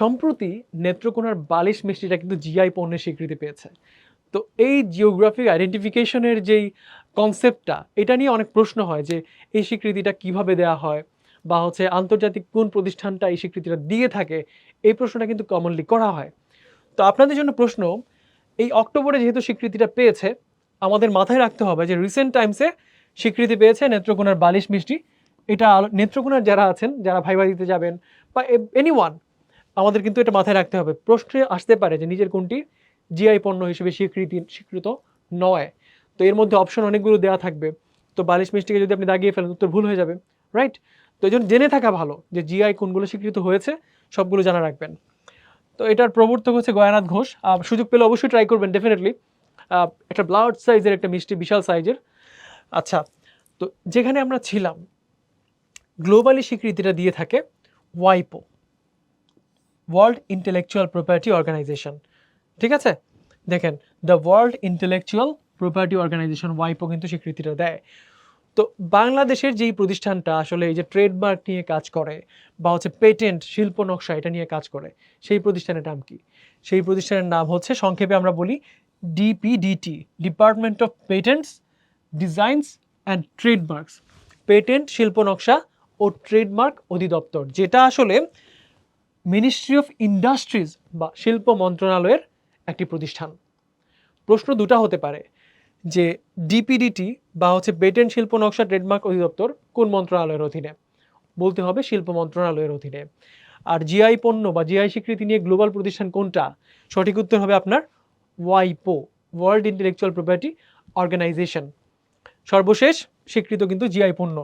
সম্প্রতি নেত্রকোনার বালিশ মিষ্টিটা কিন্তু জিআই পণ্যের স্বীকৃতি পেয়েছে। তো এই জিওগ্রাফিক আইডেন্টিফিকেশনের যেই কনসেপ্টটা এটা নিয়ে অনেক প্রশ্ন হয় যে এই স্বীকৃতিটা কীভাবে দেওয়া হয় বা হচ্ছে আন্তর্জাতিক কোন প্রতিষ্ঠানটা এই স্বীকৃতিটা দিয়ে থাকে, এই প্রশ্নটা কিন্তু কমনলি করা হয়। তো আপনাদের জন্য প্রশ্ন, এই অক্টোবরে যেহেতু স্বীকৃতিটা পেয়েছে, আমাদের মাথায় রাখতে হবে যে রিসেন্ট টাইমসে স্বীকৃতি পেয়েছে নেত্রকোনার বালিশ মিষ্টি। এটা নেত্রকোনার যারা আছেন, যারা ভাইবা দিতে যাবেন বা এনি ওয়ান আমাদের কিন্তু এটা মাথায় রাখতে হবে। প্রশ্নে আসতে পারে যে নিজের কোনটি? জিআই পণ্য হিসেবে স্বীকৃতি, স্বীকৃত নয়। তো এর মধ্যে অপশন অনেকগুলো দেওয়া থাকবে। তো বালিশ মিষ্টিকে যদি আপনি দাগিয়ে ফেলেন, উত্তর ভুল হয়ে যাবে রাইট তো এই জেনে থাকা ভালো যে জিআই কোনগুলো স্বীকৃত হয়েছে, সবগুলো জানা রাখবেন। তো এটার প্রবর্তক হচ্ছে গয়ানাথ ঘোষ। সুযোগ পেলে অবশ্যই ট্রাই করবেন ডেফিনেটলি একটা ব্লাড সাইজের একটা মিষ্টি, বিশাল সাইজের আচ্ছা তো যেখানে আমরা ছিলাম গ্লোবালি স্বীকৃতিটা দিয়ে থাকে ওয়াইপো ওয়ার্ল্ড ইন্টেলেকচুয়াল প্রপার্টি অর্গানাইজেশন ঠিক আছে? দেখেন the world intellectual property organization ওয়াইপো কিন্তু স্বীকৃতিটা দেয়। তো বাংলাদেশের যেই প্রতিষ্ঠানটা আসলে এই যে ট্রেডমার্ক নিয়ে কাজ করে বা হচ্ছে পেটেন্ট শিল্প নকশা, এটা নিয়ে কাজ করে, সেই প্রতিষ্ঠানের নাম কি? সেই প্রতিষ্ঠানের নাম হচ্ছে, সংক্ষেপে আমরা বলি DPDT department of patents designs and trademarks patent শিল্প নকশা ও ট্রেডমার্ক অধিদপ্তর, যেটা আসলে মিনিস্ট্রি অফ ইন্ডাস্ট্রিজ বা শিল্প মন্ত্রণালয়ের একটি প্রতিষ্ঠান। প্রশ্ন দুটা হতে পারে যে ডিপিডিটি বা হচ্ছে পেটেন্ট শিল্প নকশা ট্রেডমার্ক অধিদপ্তর কোন মন্ত্রণালয়ের অধীনে? বলতে হবে শিল্প মন্ত্রণালয়ের অধীনে। আর জিআই পণ্য বা জিআই স্বীকৃতি নিয়ে গ্লোবাল প্রতিষ্ঠান কোনটা? সঠিক উত্তর হবে আপনার ওয়াইপো ওয়ার্ল্ড ইন্টেলেকচুয়াল প্রপার্টি অর্গানাইজেশন সর্বশেষ, স্বীকৃত কিন্তু জিআই পণ্য।